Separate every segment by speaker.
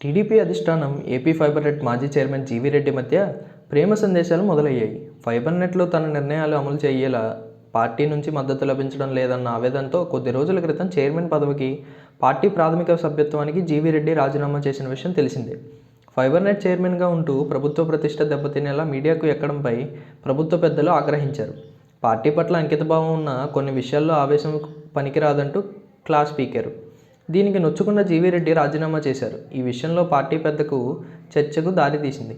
Speaker 1: TDP అధిష్టానం AP fiber net మాజీ chairman GV Reddy మధ్య ప్రేమ సందేశాలు మొదలయ్యాయి. ఫైబర్ నెట్లో తన నిర్ణయాలు అమలు చేయేలా పార్టీ నుంచి మద్దతు లభించడం లేదన్న ఆవేదనతో కొద్ది రోజుల క్రితం చైర్మన్ పదవికి పార్టీ ప్రాథమిక సభ్యత్వానికి జీవీ రెడ్డి రాజీనామా చేసిన విషయం తెలిసిందే. ఫైబర్ నెట్ చైర్మన్గా ఉంటూ ప్రభుత్వ ప్రతిష్ట దెబ్బతినేలా మీడియాకు ఎక్కడంపై ప్రభుత్వ పెద్దలు ఆగ్రహించారు. పార్టీ పట్ల అంకితభావం ఉన్న కొన్ని విషయాల్లో ఆవేశం పనికిరాదంటూ క్లాస్ స్పీకర్ దీనికి నొచ్చుకున్న జీవిరెడ్డి రాజీనామా చేశారు. ఈ విషయంలో పార్టీ పెద్దకు చర్చకు దారితీసింది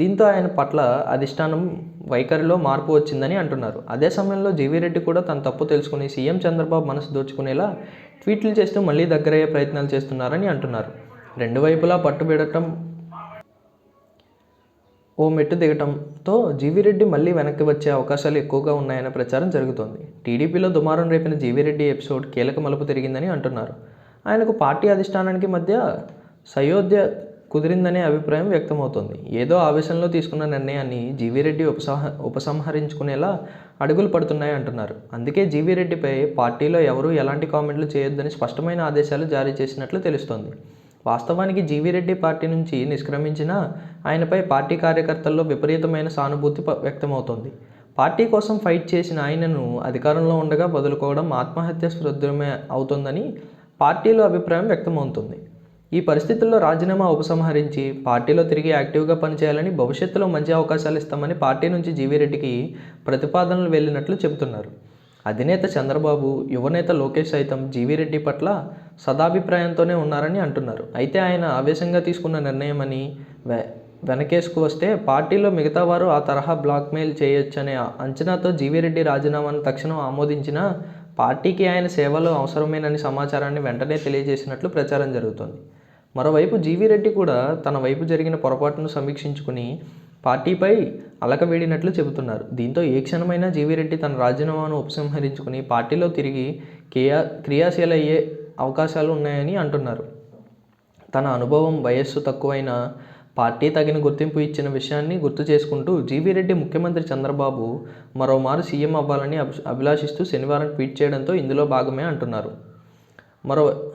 Speaker 1: దీంతో ఆయన పట్ల అధిష్టానం వైఖరిలో మార్పు వచ్చిందని అంటున్నారు. అదే సమయంలో జీవీ రెడ్డి కూడా తన తప్పు తెలుసుకుని సీఎం చంద్రబాబు మనసు దోచుకునేలా ట్వీట్లు చేస్తూ మళ్ళీ దగ్గరయ్యే ప్రయత్నాలు చేస్తున్నారని అంటున్నారు. రెండు వైపులా పట్టుబెడటం ఓ మెట్టు దిగటంతో జీవిరెడ్డి మళ్ళీ వెనక్కి వచ్చే అవకాశాలు ఎక్కువగా ఉన్నాయనే ప్రచారం జరుగుతోంది. టీడీపీలో దుమారం రేపిన జీవిరెడ్డి ఎపిసోడ్ కీలక మలుపు తిరిగిందని అంటున్నారు. ఆయనకు పార్టీ అధిష్టానానికి మధ్య సయోధ్య కుదిరిందనే అభిప్రాయం వ్యక్తమవుతోంది. ఏదో ఆవేశంలో తీసుకున్న నిర్ణయాన్ని జీవిరెడ్డి ఉపసంహ ఉపసంహరించుకునేలా అడుగులు పడుతున్నాయి అంటున్నారు. అందుకే జీవిరెడ్డిపై పార్టీలో ఎవరూ ఎలాంటి కామెంట్లు చేయొద్దని స్పష్టమైన ఆదేశాలు జారీ చేసినట్లు తెలుస్తోంది. వాస్తవానికి జీవీరెడ్డి పార్టీ నుంచి నిష్క్రమించిన ఆయనపై పార్టీ కార్యకర్తల్లో విపరీతమైన సానుభూతి వ్యక్తమవుతోంది. పార్టీ కోసం ఫైట్ చేసిన ఆయనను అధికారంలో ఉండగా వదులుకోవడం ఆత్మహత్య స్పృద్ధమే అవుతుందని పార్టీలో అభిప్రాయం వ్యక్తమవుతుంది. ఈ పరిస్థితుల్లో రాజీనామా ఉపసంహరించి పార్టీలో తిరిగి యాక్టివ్గా పనిచేయాలని భవిష్యత్తులో మంచి అవకాశాలు ఇస్తామని పార్టీ నుంచి జీవీరెడ్డికి ప్రతిపాదనలు వెళ్ళినట్లు చెబుతున్నారు. అధినేత చంద్రబాబు యువనేత లోకేష్ సైతం జీవీరెడ్డి పట్ల సదాభిప్రాయంతోనే ఉన్నారని అంటున్నారు. అయితే ఆయన ఆవేశంగా తీసుకున్న నిర్ణయమని వెనకేసుకు వస్తే పార్టీలో మిగతా వారు ఆ తరహా బ్లాక్మెయిల్ చేయొచ్చనే అంచనాతో జీవిరెడ్డి రాజీనామాను తక్షణం ఆమోదించిన పార్టీకి ఆయన సేవలు అవసరమేనని సమాచారాన్ని వెంటనే తెలియజేసినట్లు ప్రచారం జరుగుతోంది. మరోవైపు జీవిరెడ్డి కూడా తన వైపు జరిగిన పొరపాటును సమీక్షించుకుని పార్టీపై అలకవేడినట్లు చెబుతున్నారు. దీంతో ఏ క్షణమైనా జీవిరెడ్డి తన రాజీనామాను ఉపసంహరించుకుని పార్టీలో తిరిగి క్రియా క్రియాశీల అయ్యే అవకాశాలు ఉన్నాయని అంటున్నారు. తన అనుభవం వయస్సు తక్కువైన పార్టీ తగిన గుర్తింపు ఇచ్చిన విషయాన్ని గుర్తు చేసుకుంటూ జీవీరెడ్డి ముఖ్యమంత్రి చంద్రబాబు మరోమారు సీఎం అవ్వాలని అభి- అభిలాషిస్తూ శనివారం ట్వీట్ చేయడంతో ఇందులో భాగమే అంటున్నారు. మరో